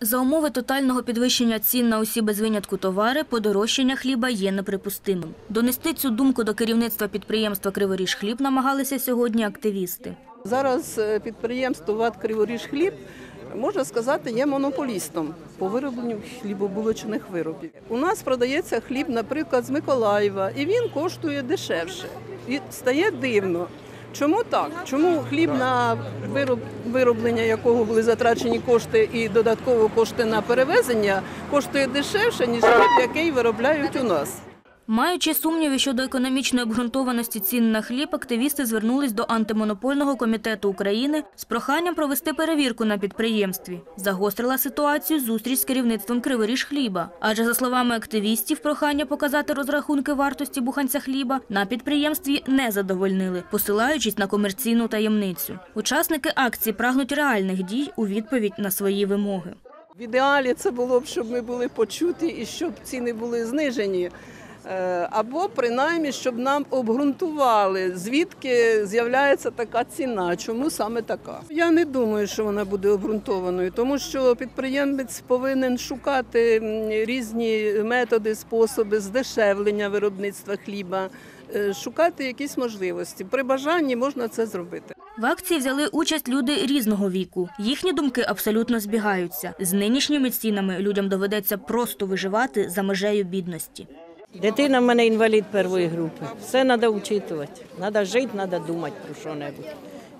За умови тотального підвищення цін на усі без винятку товари, подорожчання хліба є неприпустимим. Донести цю думку до керівництва підприємства Криворіж хліб намагалися сьогодні активісти. Зараз е, підприємство ВАТ Криворіж хліб можна сказати є монополістом по виробленню хлібобулочних виробів. У нас продається хліб, наприклад, з Миколаєва, і він коштує дешевше. І стає дивно. Чому так? Чому хліб на вироб, вироблення якого були затрачені кошти і додатково кошти на перевезення коштує дешевше, ніж хліб, який виробляють у нас? Маючи сумніви щодо економічної обґрунтованості цін на хліб, активісти звернулись до антимонопольного комітету України з проханням провести перевірку на підприємстві. Загострила ситуацію зустріч з керівництвом Криворіж хліба. Адже, за словами активістів, прохання показати розрахунки вартості буханця хліба на підприємстві не задовольнили, посилаючись на комерційну таємницю. Учасники акції прагнуть реальних дій у відповідь на свої вимоги. В ідеалі це було б, щоб ми були почуті і щоб ціни були знижені. Е, Або принаймні, щоб нам обґрунтували, звідки з'являється така ціна, чому саме така. Я не думаю, що вона буде обґрунтованою, тому що підприємець повинен шукати різні методи, способи здешевлення виробництва хліба, е, шукати якісь можливості. При бажанні можна це зробити. В акції взяли участь люди різного віку. Їхні думки абсолютно збігаються. З нинішніми цінами людям доведеться просто виживати за межею бідності. Дитина в мене інвалід першої групи. Все треба вчитувати. Треба жити, треба думати про що-небудь.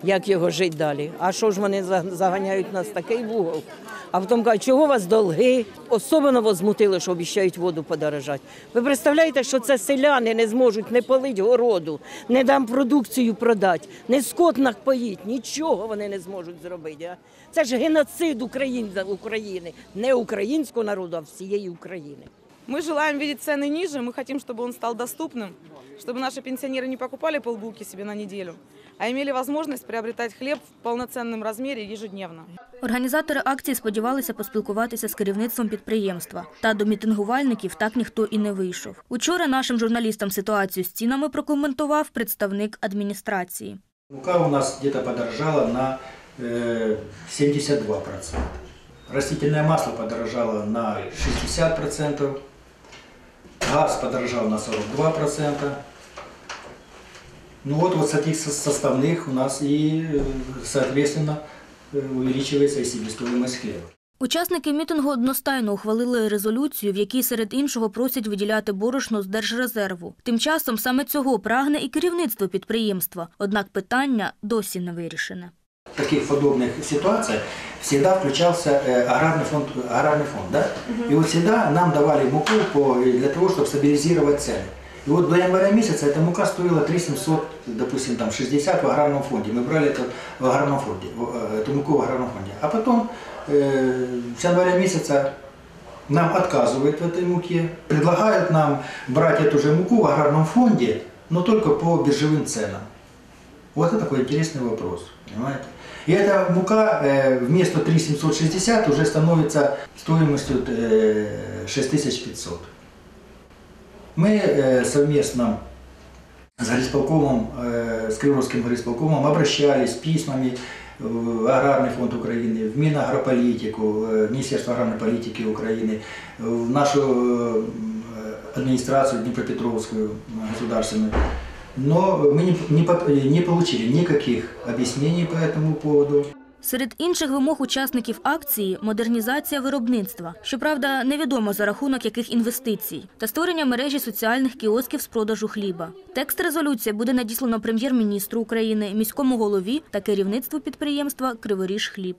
Як його жити далі? А що ж вони за- заганяють нас в такий вугол? А потім кажуть, чого у вас долги? Особливо возмутили, що обіцяють воду подорожати. Ви представляєте, що це селяни не зможуть не полити городу, не дам продукцію продати, не скот напоїть, нічого вони не зможуть зробити. А? Це ж геноцид Україн, України, не українського народу, а всієї України. Мы желаем видеть цены ниже, мы хотим, чтобы он стал доступным, чтобы наши пенсионеры не покупали полбулки себе на неделю, а имели возможность приобретать хлеб в полноценном размере ежедневно. Організатори акції сподівалися поспілкуватися з керівництвом підприємства. Та до мітингувальників так ніхто і не вийшов. Учора нашим журналістам ситуацію з цінами прокоментував представник адміністрації. Мука у нас где-то подорожала на э, 72%. Растительное масло подорожало на 60%. Газ подорожал на 42%. Ну вот, вот с этих со- составных у нас и, э, соответственно, э, увеличивается и себестоимость хлеба. Учасники мітингу одностайно ухвалили резолюцію, в якій серед іншого просять виділяти борошно з держрезерву. Тим часом саме цього прагне і керівництво підприємства. Однак питання досі не вирішене. В таких подобных ситуациях всегда включался э, аграрный фонд, аграрный фонд да? И вот всегда нам давали муку по, для того, чтобы стабилизировать цены. И вот до января месяца эта мука стоила 3 700, допустим, там 60 в аграрном фонде. Мы брали это в аграрном фонде, в- э, эту муку в аграрном фонде. А потом э, с января месяца нам отказывают в этой муке, предлагают нам брать эту же муку в аграрном фонде, но только по биржевым ценам. Вот это такой интересный вопрос, понимаете? И эта мука э, вместо 3760 уже становится стоимостью э, 6500. Мы э, совместно с горисполкомом, э, с Криворским горисполкомом обращались с письмами в Аграрный фонд Украины, в Минагрополитику, э, в Министерство аграрной политики Украины, в нашу э, администрацию Днепропетровскую э, государственную. Но мы не, не, по- не получили никаких объяснений по этому поводу. Серед інших вимог учасників акції модернізація виробництва. Щоправда, невідомо за рахунок яких інвестицій, та створення мережі соціальних кіосків з продажу хліба. Текст резолюції буде надіслано прем'єр-міністру України, міському голові та керівництву підприємства Криворіж хліб.